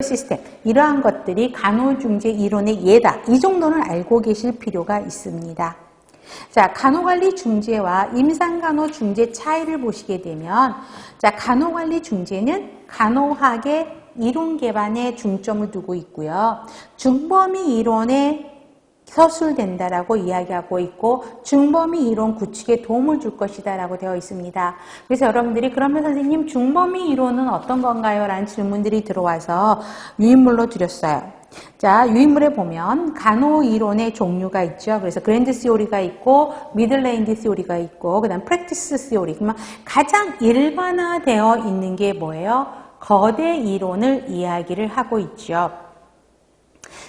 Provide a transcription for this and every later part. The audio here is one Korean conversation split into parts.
시스템 이러한 것들이 간호중재 이론의 예다. 이 정도는 알고 계실 필요가 있습니다. 자, 간호관리 중재와 임상간호 중재 차이를 보시게 되면 자, 간호관리 중재는 간호학의 이론 개반에 중점을 두고 있고요. 중범위 이론에 서술된다라고 이야기하고 있고 중범위 이론 구축에 도움을 줄 것이다라고 되어 있습니다. 그래서 여러분들이 그러면 선생님 중범위 이론은 어떤 건가요? 라는 질문들이 들어와서 유인물로 드렸어요. 자, 유인물에 보면 간호 이론의 종류가 있죠. 그래서 그랜드 시오리가 있고 미들레인드 시오리가 있고 그다음 프랙티스 시오리. 가장 일반화되어 있는 게 뭐예요? 거대 이론을 이야기를 하고 있죠.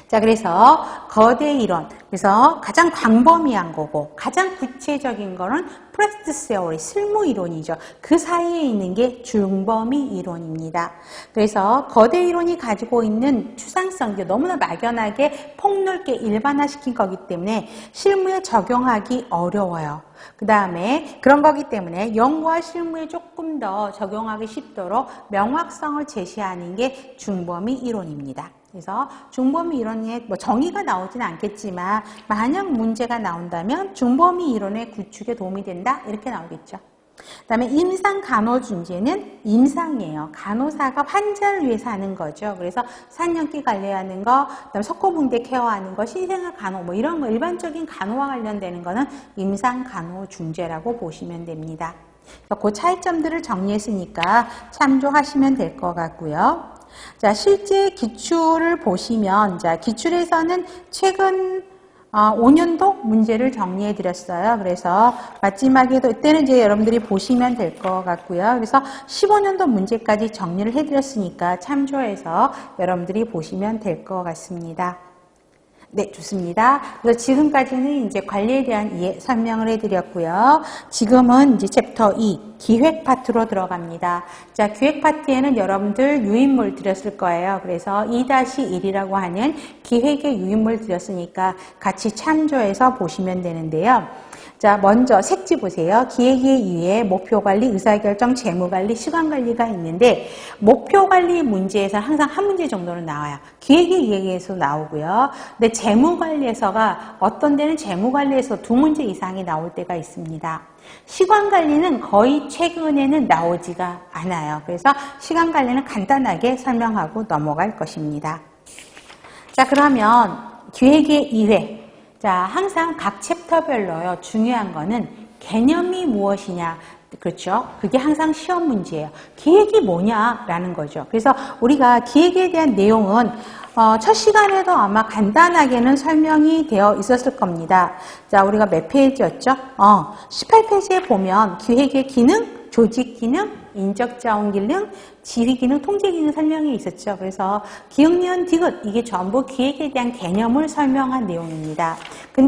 자, 그래서 거대 이론. 그래서 가장 광범위한 거고 가장 구체적인 거는 프랙티스 세오리, 실무 이론이죠. 그 사이에 있는 게 중범위 이론입니다. 그래서 거대 이론이 가지고 있는 추상성, 너무나 막연하게 폭넓게 일반화시킨 거기 때문에 실무에 적용하기 어려워요. 그 다음에 그런 거기 때문에 연구와 실무에 조금 더 적용하기 쉽도록 명확성을 제시하는 게 중범위 이론입니다. 그래서 중범위 이론에 뭐 정의가 나오진 않겠지만 만약 문제가 나온다면 중범위 이론의 구축에 도움이 된다 이렇게 나오겠죠. 그다음에 임상 간호중재는 임상이에요. 간호사가 환자를 위해서 하는 거죠. 그래서 산년기 관리하는 거, 그다음에 석고붕대 케어하는 거, 신생아 간호 뭐 이런 거 일반적인 간호와 관련되는 거는 임상 간호중재라고 보시면 됩니다. 그 차이점들을 정리했으니까 참조하시면 될 것 같고요. 자, 실제 기출을 보시면, 자, 기출에서는 최근 어, 5년도 문제를 정리해 드렸어요. 그래서 마지막에도 이때는 이제 여러분들이 보시면 될 것 같고요. 그래서 15년도 문제까지 정리를 해 드렸으니까 참조해서 여러분들이 보시면 될 것 같습니다. 네, 좋습니다. 그래서 지금까지는 이제 관리에 대한 이해, 설명을 해드렸고요. 지금은 이제 챕터 2, 기획 파트로 들어갑니다. 자, 기획 파트에는 여러분들 유인물 드렸을 거예요. 그래서 2-1이라고 하는 기획의 유인물 드렸으니까 같이 참조해서 보시면 되는데요. 자, 먼저 색지 보세요. 기획의 이외에 목표관리, 의사결정, 재무관리, 시간관리가 있는데 목표관리 문제에서 항상 한 문제 정도는 나와요. 기획의 이해에서 나오고요. 근데 재무관리에서가 어떤 데는 재무관리에서 두 문제 이상이 나올 때가 있습니다. 시간관리는 거의 최근에는 나오지가 않아요. 그래서 시간관리는 간단하게 설명하고 넘어갈 것입니다. 자, 그러면 기획의 2회. 자, 항상 각 챕터별로요. 중요한 거는 개념이 무엇이냐. 그렇죠? 그게 항상 시험 문제예요. 기획이 뭐냐라는 거죠. 그래서 우리가 기획에 대한 내용은 어, 첫 시간에도 아마 간단하게는 설명이 되어 있었을 겁니다. 자, 우리가 몇 페이지였죠? 어, 18페이지에 보면 기획의 기능, 조직 기능, 인적 자원 기능, 지휘 기능, 통제 기능 설명이 있었죠. 그래서 기억년 디귿 이게 전부 기획에 대한 개념을 설명한 내용입니다.